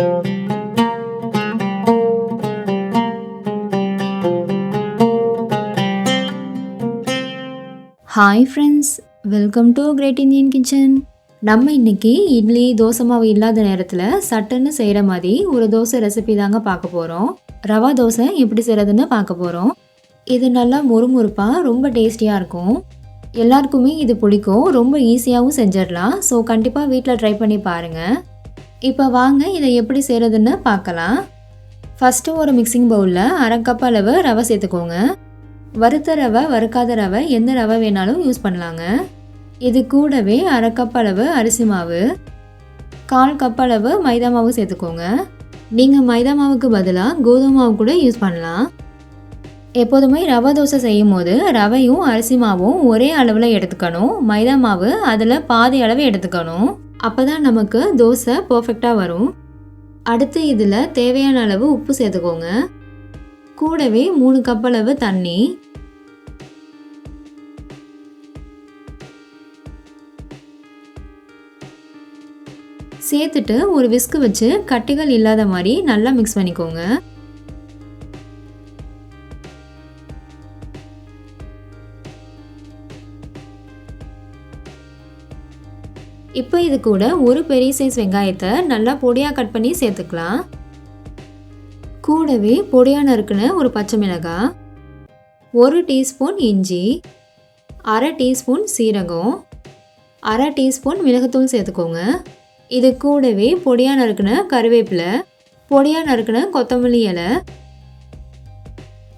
Hi friends welcome to great Indian kitchen நம்ம இன்னைக்கு இட்லி தோசை மாவு இல்லாத நேரத்தில் சட்டுன்னு செய்கிற மாதிரி ஒரு தோசை ரெசிபி தாங்க பார்க்க போகிறோம் ரவா தோசை எப்படி செய்கிறதுன்னு பார்க்க போகிறோம் இது நல்லா முறுமுறுப்பாக ரொம்ப டேஸ்டியாக இருக்கும். எல்லாருக்குமே இது பிடிக்கும் ரொம்ப ஈஸியாகவும் செஞ்சிடலாம். ஸோ கண்டிப்பாக வீட்டில் ட்ரை பண்ணி பாருங்கள் இப்போ வாங்க இதை எப்படி செய்கிறதுன்னு பார்க்கலாம். ஃபஸ்ட்டு ஒரு மிக்சிங் பவுலில் அரை கப் அளவு ரவை சேர்த்துக்கோங்க. வறுத்த ரவை வறுக்காத ரவை எந்த ரவை வேணாலும் யூஸ் பண்ணலாங்க. இது கூடவே அரை கப் அளவு அரிசி மாவு கால் கப் அளவு மைதா மாவு சேர்த்துக்கோங்க. நீங்கள் மைதா மாவுக்கு பதிலாக கோதுமை மாவு கூட யூஸ் பண்ணலாம். எப்போதுமே ரவை தோசை செய்யும் போது ரவையும் அரிசி மாவும் ஒரே அளவில் எடுத்துக்கணும். மைதா மாவு அதில் பாதி அளவு எடுத்துக்கணும். அப்போ தான் நமக்கு தோசை பர்ஃபெக்டாக வரும். அடுத்து இதில் தேவையான அளவு உப்பு சேர்த்துக்கோங்க. கூடவே மூணு கப் அளவு தண்ணி. சேர்த்துட்டு ஒரு விஸ்கு வச்சு கட்டிகள் இல்லாத மாதிரி நல்லா மிக்ஸ் பண்ணிக்கோங்க. இப்போ இது கூட ஒரு பெரிய சைஸ் வெங்காயத்தை நல்லா பொடியாக கட் பண்ணி சேர்த்துக்கலாம். கூடவே பொடியாக நறுக்குன ஒரு பச்சை மிளகாய் ஒரு டீஸ்பூன் இஞ்சி அரை டீஸ்பூன் சீரகம் அரை டீஸ்பூன் மிளகுத்தூள் சேர்த்துக்கோங்க. இது கூடவே பொடியாக நறுக்குன கருவேப்பிலை பொடியாக நறுக்குன கொத்தமல்லி இலை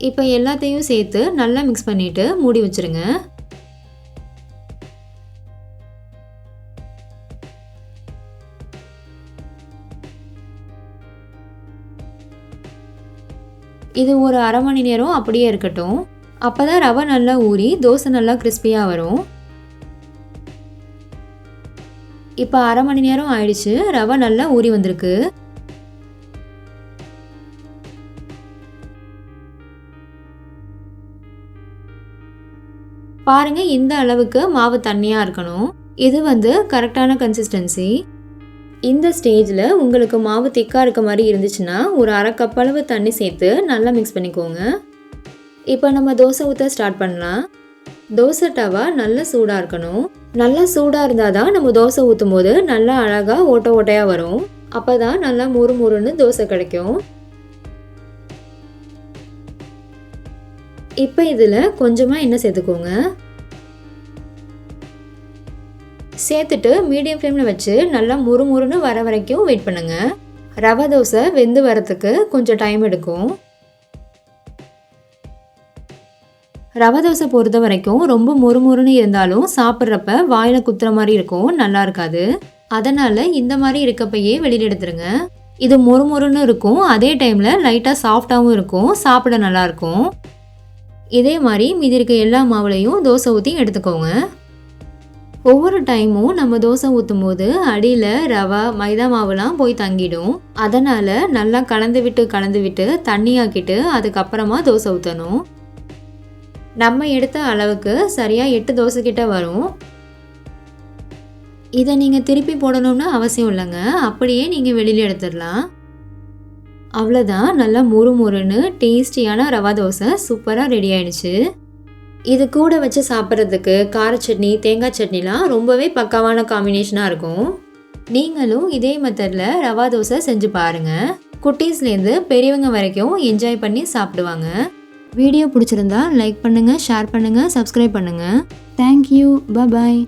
இப்போ எல்லாத்தையும் சேர்த்து நல்லா மிக்ஸ் பண்ணிவிட்டு மூடி வச்சுருங்க. இது ஒரு அரை மணி நேரம் அப்படியே இருக்கட்டும். அப்போ தான் ரவை நல்லா ஊறி தோசை நல்லா கிறிஸ்பியாக வரும். இப்போ அரை மணி நேரம் ஆயிடுச்சு. ரவை நல்லா ஊறி வந்திருக்கு. பாருங்க இந்த அளவுக்கு மாவு தண்ணியாக இருக்கணும். இது வந்து கரெக்டான கன்சிஸ்டன்சி இந்த ஸ்டேஜில் உங்களுக்கு மாவு திக்காக இருக்க மாதிரி இருந்துச்சுன்னா ஒரு அரை கப் அளவு தண்ணி சேர்த்து நல்லா மிக்ஸ் பண்ணிக்கோங்க. இப்போ நம்ம தோசை ஊற்ற ஸ்டார்ட் பண்ணலாம். தோசை டவா நல்லா சூடாக இருக்கணும். நல்லா சூடாக இருந்தால் தான் நம்ம தோசை ஊற்றும் போது நல்லா அழகாக ஓட்ட ஓட்டையாக வரும். அப்போ தான் நல்லா முறு முறுன்னு தோசை கிடைக்கும். இப்போ இதில் கொஞ்சமாக எண்ணெய் சேர்த்துக்கோங்க. சேர்த்துட்டு மீடியம் ஃப்ளேமில் வச்சு நல்லா முறுமுறுன்னு வர வரைக்கும் வெயிட் பண்ணுங்கள் ரவை தோசை வெந்து வரத்துக்கு கொஞ்சம் டைம் எடுக்கும். ரவை தோசை பொறுத்த வரைக்கும் ரொம்ப முறுமுறுன்னு இருந்தாலும் சாப்பிட்றப்ப வாயில் குத்துற மாதிரி இருக்கும் நல்லா இருக்காது. அதனால் இந்த மாதிரி இருக்கப்பையே வெளியில் எடுத்துருங்க. இது மொறுமொறுன்னு இருக்கும் அதே டைமில் லைட்டாக சாஃப்டாகவும் இருக்கும் சாப்பிட நல்லாயிருக்கும் இதே மாதிரி மீதி இருக்க எல்லா மாவுலையும் தோசை ஊற்றி எடுத்துக்கோங்க. ஒவ்வொரு டைமும் நம்ம தோசை ஊற்றும் போது அடியில் ரவா மைதா மாவுலாம் போய் தங்கிடும். அதனால் நல்லா கலந்து விட்டு கலந்து விட்டு தண்ணியாக்கிட்டு அதுக்கப்புறமா தோசை ஊற்றணும் நம்ம எடுத்த அளவுக்கு சரியாக எட்டு தோசை கிட்ட வரும். இதை நீங்கள் திருப்பி போடணும்னு அவசியம் இல்லைங்க. அப்படியே நீங்கள் வெளியில் எடுத்துடலாம். அவ்வளோதான் நல்லா முறு முறுன்னு டேஸ்டியான ரவா தோசை சூப்பராக ரெடி ஆயிடுச்சு. இது கூட வச்சு சாப்பிட்றதுக்கு கார சட்னி தேங்காய் சட்னிலாம் ரொம்பவே பக்காவான காம்பினேஷனாக இருக்கும். நீங்களும் இதே மெத்தடில் ரவா தோசை செஞ்சு பாருங்கள் குட்டீஸ்லேருந்து பெரியவங்க வரைக்கும் என்ஜாய் பண்ணி சாப்பிடுவாங்க. வீடியோ பிடிச்சிருந்தா லைக் பண்ணுங்கள் ஷேர் பண்ணுங்கள் சப்ஸ்கிரைப் பண்ணுங்கள் தேங்க்யூ பாய்